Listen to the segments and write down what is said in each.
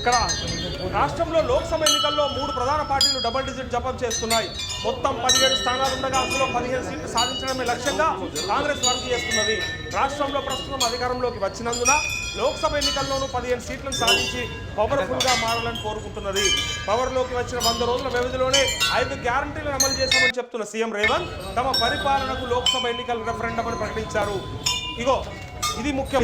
ఇక్కడ రాష్ట్రంలో లోక్సభ ఎన్నికల్లో మూడు ప్రధాన పార్టీలు డబుల్ డిజిట్ జపం చేస్తున్నాయి. మొత్తం పదిహేడు స్థానాలు ఉండగా అందులో పదిహేను సీట్లు సాధించడమే లక్ష్యంగా కాంగ్రెస్ వర్క్ చేస్తున్నది. రాష్ట్రంలో ప్రస్తుతం అధికారంలోకి వచ్చినందున లోక్సభ ఎన్నికల్లోనూ పదిహేను సీట్లను సాధించి పవర్ఫుల్గా మారాలని కోరుకుంటున్నది. పవర్లోకి వచ్చిన వంద రోజుల వ్యవధిలోనే ఐదు గ్యారంటీలను అమలు చేశామని చెప్తున్న సీఎం రేవంత్ తమ పరిపాలనకు లోక్సభ ఎన్నికల రెఫరెండం అని ప్రకటించారు. ఇగో ఇది ముఖ్యం.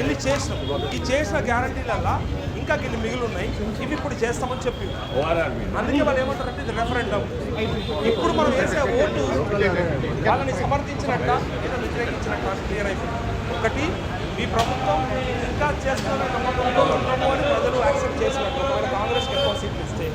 ఇల్లు చేసినాం. ఈ చేసిన గ్యారంటీలల్లా ఇంకా గిన్ని మిగిలి ఉన్నాయి ఇవి ఇప్పుడు చేస్తామని చెప్పి. అందుకే వాళ్ళు ఏమంటారంటే ఇది రెఫరెండం ఇప్పుడు మనం వేసే ఓటు వాళ్ళని సమర్థించినట్ట లేదా వ్యతిరేకించినట్ట క్లియర్ అయిపోయింది. ఒకటి ఈ ప్రభుత్వం ఇంకా చేస్తున్న నమ్మకంలో ఉన్నాము అని ప్రజలు యాక్సెప్ట్ చేసినట్టు ఒకవేళ కాంగ్రెస్కి ఎక్కువ సీట్లు ఇస్తే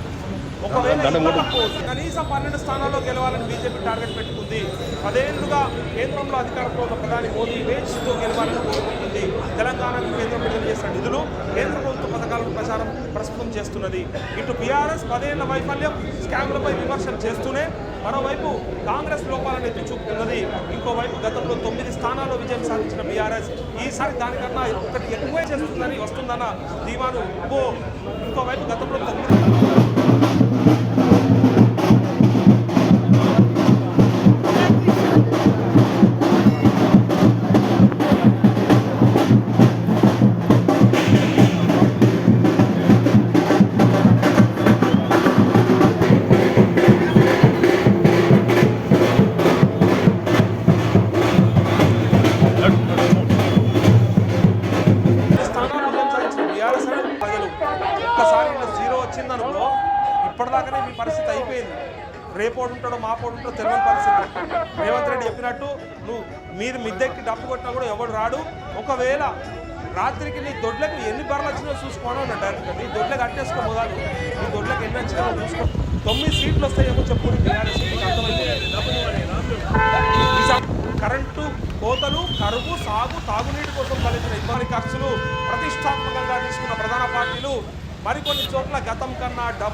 ఒకవేళ ఇవ్వకపోతే కనీసం పన్నెండు స్థానాల్లో గెలవాలని బీజేపీ టార్గెట్ పెట్టుకుంది. పదేళ్ళుగా కేంద్రంలో అధికారంలో ఉన్న ప్రధాని మోదీ వేచితో గెలవాలని కోరుకుంటుంది. తెలంగాణకు కేంద్రం విడుదల చేసిన నిధులు కేంద్ర ప్రభుత్వ పథకాలను ప్రచారం ప్రస్తుతం చేస్తున్నది. ఇటు బీఆర్ఎస్ పదేళ్ళ వైఫల్యం స్కామ్లపై విమర్శలు చేస్తూనే మరోవైపు కాంగ్రెస్ లోపాలను ఎత్తి చూపుతున్నది. ఇంకోవైపు గతంలో తొమ్మిది స్థానాల్లో విజయం సాధించిన బీఆర్ఎస్ ఈసారి దానికన్నా ఒకటి ఎక్కువే చేస్తుందని వస్తుందన్న ధీమాను. ఇంకో ఇంకోవైపు గతంలో తొమ్మిది ఒక్కసారి ఇలా జీరో వచ్చిందనుకో ఇప్పటిదాకానే మీ పరిస్థితి అయిపోయింది. రేపోడు ఉంటాడో మాపోడు ఉంటాడో తెలియని పరిస్థితి. రేవంత్ రెడ్డి చెప్పినట్టు నువ్వు మీరు మిద్దెక్కి డబ్బు కొట్టినా కూడా ఎవడు రాడు. ఒకవేళ రాత్రికి నీ దొడ్లకు ఎన్ని బర్రెలు వచ్చినా చూసుకోవడం అన్న డైరెక్ట్గా నీ దొడ్లకు అట్టేసుకో మొదలు. నీ దొడ్లకు ఎన్ని వచ్చినా చూసుకో. తొమ్మిది సీట్లు వస్తాయేమో చెప్పు కరెంటు కోతలు కరువు సాగు తాగునీటి కోసం తలెత్తిన ఇబ్బంది ఖర్చులు ప్రతిష్టాత్మకంగా తీసుకున్న ప్రధాన పార్టీలు మరికొన్ని చోట్ల గతం కన్నా డబుల్